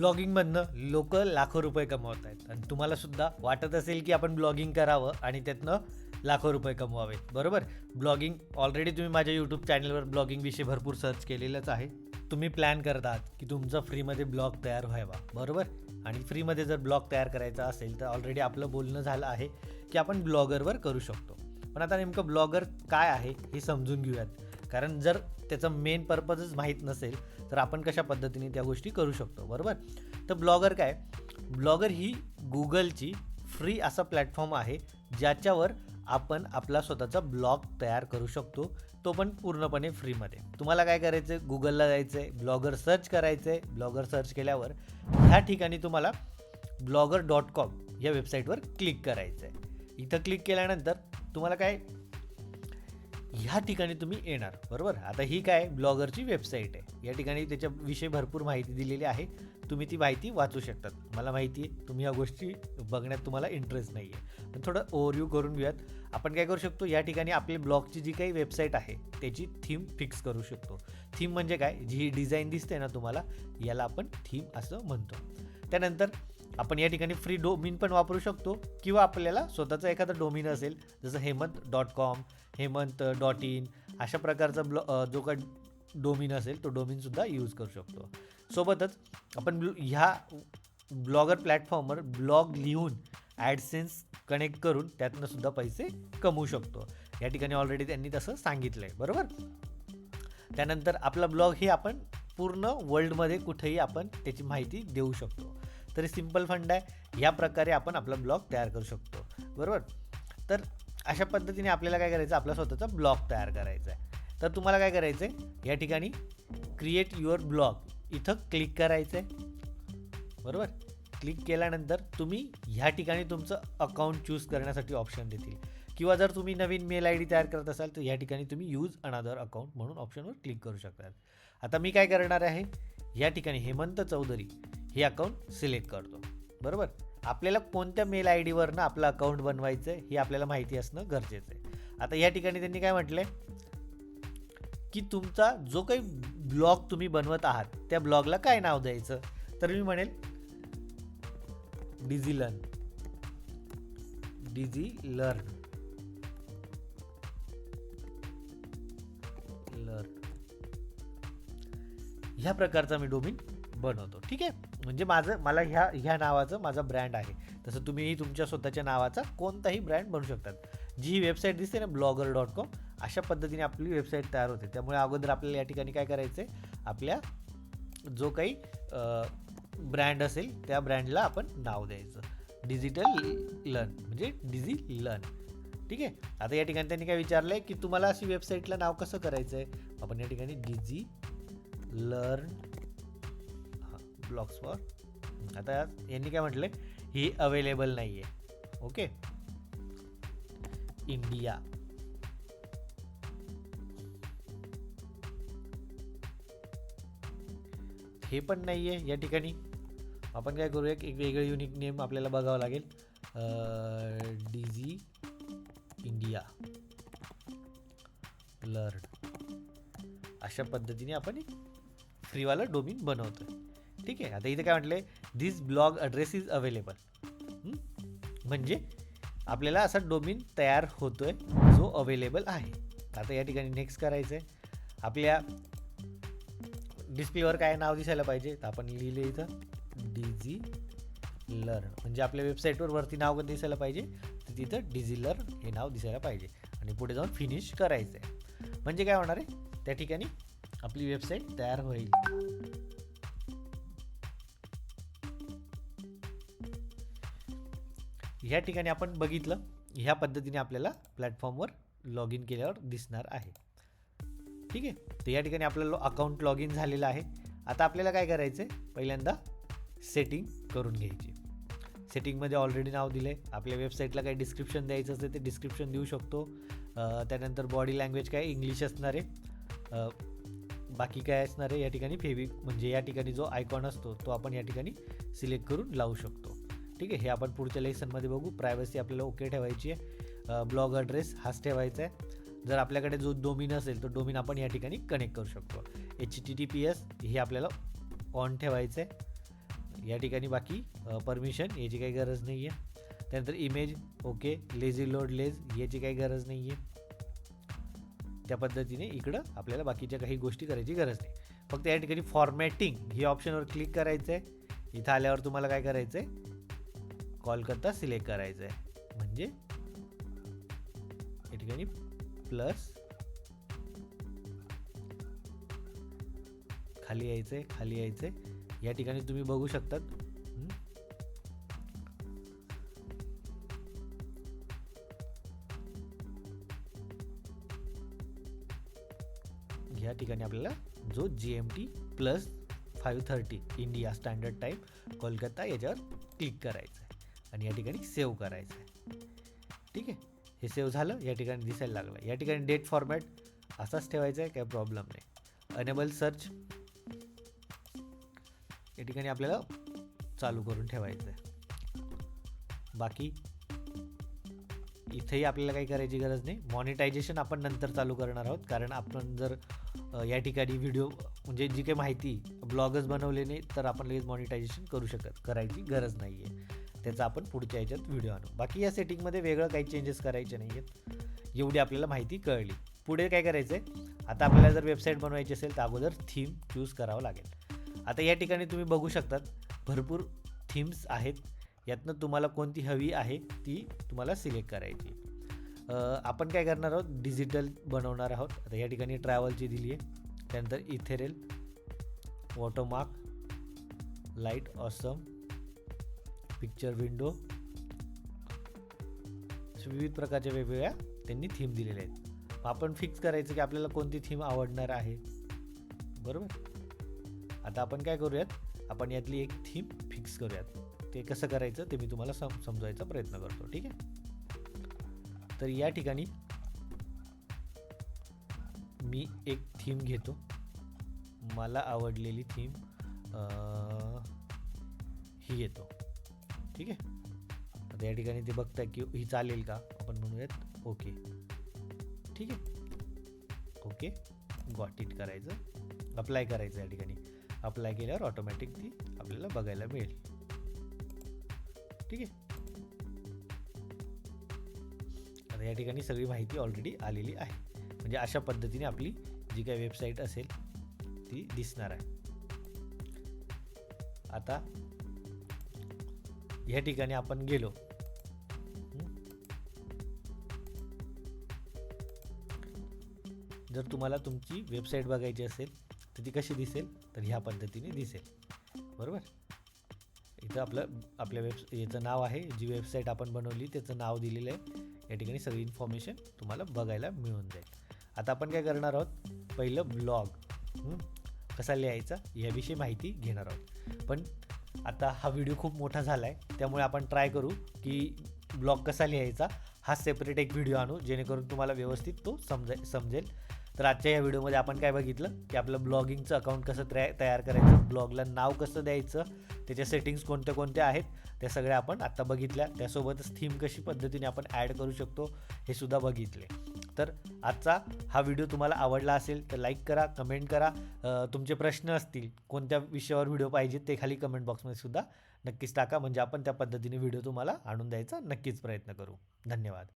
ब्लॉगिंगमधनं लोक लाखो रुपये कमवत आहेत. आणि तुम्हाला सुद्धा वाटत असेल की आपण ब्लॉगिंग करावं आणि त्यातनं लाखो रुपये कमवावे. बरोबर? ब्लॉगिंग ऑलरेडी तुम्ही माझ्या यूट्यूब चॅनलवर ब्लॉगिंगविषयी भरपूर सर्च केलेलंच आहे. तुम्ही प्लॅन करत आहात की तुमचा फ्रीमध्ये ब्लॉग तयार व्हावा बरोबर? आणि फ्रीमध्ये जर ब्लॉग तयार करायचा असेल तर ऑलरेडी आपलं बोलणं झालं आहे की आपण ब्लॉगरवर करू शकतो. पण आता नेमकं ब्लॉगर काय आहे हे समजून घेऊयात. कारण जर त्याचा मेन पर्पजच माहीत नसेल तर आपण कशा पद्धतीने त्या गोष्टी करू शकतो बरोबर? तर ब्लॉगर काय? ब्लॉगर ही गुगलची फ्री असा प्लॅटफॉर्म आहे ज्याच्यावर आपण आपला स्वतःचा ब्लॉग तयार करू शकतो. तो पण पूर्णपणे फ्रीमध्ये तुम्हाला काय करायचं आहे गुगलला जायचं आहे ब्लॉगर सर्च करायचं आहे ब्लॉगर सर्च केल्यावर ह्या ठिकाणी तुम्हाला ब्लॉगर डॉट कॉम या वेबसाईटवर क्लिक करायचं आहे इथं क्लिक केल्यानंतर तुम्हाला काय? ह्या ठिकाणी तुम्ही येणार बरोबर? आता ही काय ब्लॉगरची वेबसाईट आहे. या ठिकाणी त्याच्याविषयी भरपूर माहिती दिलेली आहे. तुम्ही ती माहिती वाचू शकतात. मला माहिती आहे तुम्ही या गोष्टी बघण्यात तुम्हाला इंटरेस्ट नाही आहे पण थोडं ओव्हरव्ह्यू करून घेऊयात. आपण काय करू शकतो या ठिकाणी आपली ब्लॉगची जी काही वेबसाईट आहे त्याची थीम फिक्स करू शकतो. थीम म्हणजे काय? जी ही डिझाईन दिसते ना तुम्हाला याला आपण थीम असं म्हणतो. त्यानंतर आपण या ठिकाणी फ्री डोमिन पण वापरू शकतो किंवा आपल्याला स्वतःचं एखादं डोमिन असेल जसं Hemant dot com Hemant dot in अशा प्रकारचा ब्लॉ जो का डोमिन असेल तो डोमिनसुद्धा यूज करू शकतो. सोबतच आपण ह्या ब्लॉगर प्लॅटफॉर्मवर ब्लॉग लिहून ॲडसेन्स कनेक्ट करून त्यातनं सुद्धा पैसे कमवू शकतो. या ठिकाणी ऑलरेडी त्यांनी तसं सांगितलं आहे बरोबर? त्यानंतर आपला ब्लॉग हे आपण पूर्ण वर्ल्डमध्ये कुठेही आपण त्याची माहिती देऊ शकतो. तरी सिंपल फंड आहे. या प्रकारे आपण आपला ब्लॉग तयार करू शकतो. बरोबर? तर अशा पद्धतीने आपल्याला काय करायचं? आपला स्वतःचा ब्लॉग तयार करायचा आहे. तर तुम्हाला काय करायचं आहे या ठिकाणी क्रिएट युअर ब्लॉग इथं क्लिक करायचं आहे बरोबर? क्लिक केल्यानंतर तुम्ही ह्या ठिकाणी तुमचं अकाउंट चूज करण्यासाठी ऑप्शन देतील. किंवा जर तुम्ही नवीन मेल आय डी तयार करत असाल तर या ठिकाणी तुम्ही यूज अनादर अकाउंट म्हणून ऑप्शनवर क्लिक करू शकता आता मी काय करणार आहे? या ठिकाणी हेमंत चौधरी हे अकाउंट सिलेक्ट करतो. बरोबर? आपल्याला कोणत्या मेल आय डीवरनं आपलं अकाउंट बनवायचं आहे हे आपल्याला माहिती असणं गरजेचं आहे. आता या ठिकाणी त्यांनी काय म्हटलं की तुमचा जो काही ब्लॉग तुम्ही बनवत आहात त्या ब्लॉगला काय नाव द्यायचं? तर मी म्हणेल dizzy learn dizzy learn learn ह्या प्रकारचा मी डोमिन बनवतो. ठीक आहे? म्हणजे माझं मला ह्या ह्या नावाचं माझा ब्रँड आहे. तसं तुम्हीही तुमच्या स्वतःच्या नावाचा कोणताही ब्रँड बनवू शकतात. जी वेबसाईट दिसते ना ब्लॉगर डॉट कॉम अशा पद्धतीने आपली वेबसाईट तयार होते. त्यामुळे अगोदर आपल्याला या ठिकाणी काय करायचं आहे आपल्या जो काही ब्रँड असेल त्या ब्रँडला आपण नाव द्यायचं. डिजिटल लर्न म्हणजे डिझी लर्न ठीक आहे? आता या ठिकाणी त्यांनी काय विचारलं आहे की तुम्हाला अशी वेबसाईटला नाव कसं करायचं आहे आपण या ठिकाणी डिझी लर्न ब्लॉक्सवर फॉर आता यांनी काय म्हटलं ही अवेलेबल नाही आहे ओके इंडिया हे पण नाही आहे या ठिकाणी. आपण काय करूया एक वेगळं युनिक नेम आपल्याला बघावं लागेल. डीजी इंडिया लर्न अशा पद्धतीने आपण एक फ्रीवाला डोमिन बनवतो ठीक आहे? आता इथे काय म्हटलं आहे this blog address is available म्हणजे आपल्याला असा डोमिन तयार होतोय जो अवेलेबल आहे. आता या ठिकाणी नेक्स्ट करायचं आहे आपल्या डिस्प्लेवर काय नाव दिसायला पाहिजे? तर आपण लिहिले इथं डिझी लर्न म्हणजे आपल्या वेबसाईटवर वरती नाव दिसायला पाहिजे तर तिथं डिझी लर्न हे नाव दिसायला पाहिजे. आणि पुढे जाऊन फिनिश करायचं आहे म्हणजे काय होणार आहे? त्या ठिकाणी आपली वेबसाईट तयार होईल. ह्या ठिकाणी आपण बघितलं ह्या पद्धतीने आपल्याला प्लॅटफॉर्मवर लॉग इन केल्यावर दिसणार आहे. ठीक आहे? तर या ठिकाणी आपलं अकाउंट लॉग इन झालेलं आहे. आता आपल्याला काय करायचं आहे पहिल्यांदा सेटिंग करून घ्यायची. सेटिंगमध्ये ऑलरेडी नाव दिलं आहे आपल्या वेबसाईटला काही डिस्क्रिप्शन द्यायचं असेल ते डिस्क्रिप्शन देऊ शकतो. त्यानंतर बॉडी लँग्वेज काय? इंग्लिश असणार आहे. बाकी काय असणार आहे? या ठिकाणी फेविक म्हणजे या ठिकाणी जो आयकॉन असतो तो आपण या ठिकाणी सिलेक्ट करून लावू शकतो. ठीक आहे हे आपण पुढच्या लेसनमध्ये बघू. प्रायव्हसी आपल्याला ओके ठेवायची आहे. ब्लॉग अड्रेस हाच ठेवायचा आहे. जर आपल्याकडे जो डोमिन असेल तो डोमिन आपण या ठिकाणी कनेक्ट करू शकतो. H T T P S हे आपल्याला ऑन ठेवायचं आहे या ठिकाणी बाकी परमिशन याची काही गरज नाही आहे त्यानंतर इमेज ओके लेझी लोड लेज याची काही गरज नाही आहे त्या पद्धतीने इकडं आपल्याला बाकीच्या काही गोष्टी करायची गरज नाही. फक्त या ठिकाणी फॉर्मॅटिंग ही ऑप्शनवर क्लिक करायचं आहे इथं आल्यावर तुम्हाला काय करायचं आहे कोलकाता सिलेक्ट करायचं आहे म्हणजे या ठिकाणी प्लस खाली यायचं आहे खाली यायचं आहे या ठिकाणी तुम्ही बघू शकतात. या ठिकाणी आपल्याला जो G M T plus five thirty India standard time Kolkata याच्यावर क्लिक करायचं. आणि या ठिकाणी सेव्ह करायचं आहे. ठीक आहे? हे सेव्ह झालं या ठिकाणी दिसायला लागलं. या ठिकाणी डेट फॉर्मॅट असाच ठेवायचा आहे काही प्रॉब्लेम नाही. अनेबल सर्च या ठिकाणी आपल्याला चालू करून ठेवायचं आहे. बाकी इथेही आपल्याला काही करायची गरज नाही. मॉनिटायझेशन आपण नंतर चालू करणार आहोत. कारण आपण जर या ठिकाणी व्हिडिओ म्हणजे जी काही माहिती ब्लॉगच बनवले नाही तर आपण लगेच मॉनिटायझेशन करू शकत करायची गरज नाही आहे त्याचा आपण पुढच्या याच्यात व्हिडिओ आणू. बाकी या सेटिंगमध्ये वेगळं काही चेंजेस करायचे नाही आहेत एवढी आपल्याला माहिती कळली. पुढे काय करायचं आहे आता आपल्याला जर वेबसाईट बनवायची असेल तर अगोदर थीम चूज करावं लागेल. आता या ठिकाणी तुम्ही बघू शकतात भरपूर थीम्स आहेत. यातनं तुम्हाला कोणती हवी आहे ती तुम्हाला सिलेक्ट करायची आपण काय करणार आहोत? डिजिटल बनवणार आहोत. आता या ठिकाणी ट्रॅव्हलची दिली आहे. त्यानंतर ethereal watermark light awesome picture window विविध प्रकारच्या वेगवेगळ्या त्यांनी थीम दिलेल्या आहेत. मग आपण फिक्स करायचं की आपल्याला कोणती थीम आवडणार आहे? बरोबर? आता आपण काय करूयात? आपण यातली एक थीम फिक्स करूयात. ते कसं करायचं ते मी तुम्हाला सम समजवायचा प्रयत्न करतो. ठीक आहे? तर या ठिकाणी मी एक थीम घेतो. मला आवडलेली थीम ही घेतो. ठीक आहे? आता या ठिकाणी ते बघताय की ही चालेल का? आपण म्हणूयात ओके ठीक आहे? ओके गॉट इट करायचं. अप्लाय करायचं या ठिकाणी. अप्लाय केल्यावर ऑटोमॅटिक ती आपल्याला बघायला मिळेल. ठीक आहे? आता या ठिकाणी सगळी माहिती ऑलरेडी आलेली आहे. म्हणजे अशा पद्धतीने आपली जी काही वेबसाईट असेल ती दिसणार आहे. आता ह्या ठिकाणी आपण गेलो. जर तुम्हाला तुमची वेबसाईट बघायची असेल तर ती कशी दिसेल? तर ह्या पद्धतीने दिसेल. बरोबर? इथं आपलं आपल्या वेब याचं नाव आहे जी वेबसाईट आपण बनवली त्याचं नाव दिलेलं आहे. या ठिकाणी सगळी इन्फॉर्मेशन तुम्हाला बघायला मिळून जाईल. आता आपण काय करणार आहोत? पहिलं ब्लॉग कसा लिहायचा? याविषयी माहिती घेणार आहोत. पण आता हा व्हिडिओ खूप मोठा झाला आहे त्यामुळे आपण ट्राय करू की ब्लॉग कसा लिहायचा हा सेपरेट एक व्हिडिओ आणू जेणेकरून तुम्हाला व्यवस्थित तो समजे समजेल. तर आजच्या या व्हिडिओमध्ये आपण काय बघितलं? की आपलं ब्लॉगिंगचं अकाउंट कसं तया तयार करायचं ब्लॉगला नाव कसं द्यायचं त्याच्या सेटिंग्स कोणत्या कोणत्या आहेत त्या सगळ्या आपण आत्ता बघितल्या. त्यासोबतच थीम कशी पद्धतीने आपण ॲड करू शकतो हे सुद्धा बघितले. तर आजचा हा व्हिडिओ तुम्हाला आवडला असेल तर लाईक करा कमेंट करा. तुमचे प्रश्न असतील कोणत्या विषयावर व्हिडिओ पाहिजेत ते खाली कमेंट बॉक्समध्ये सुद्धा नक्कीच टाका. म्हणजे आपण त्या पद्धतीने व्हिडिओ तुम्हाला आणून द्यायचा नक्कीच प्रयत्न करू. धन्यवाद.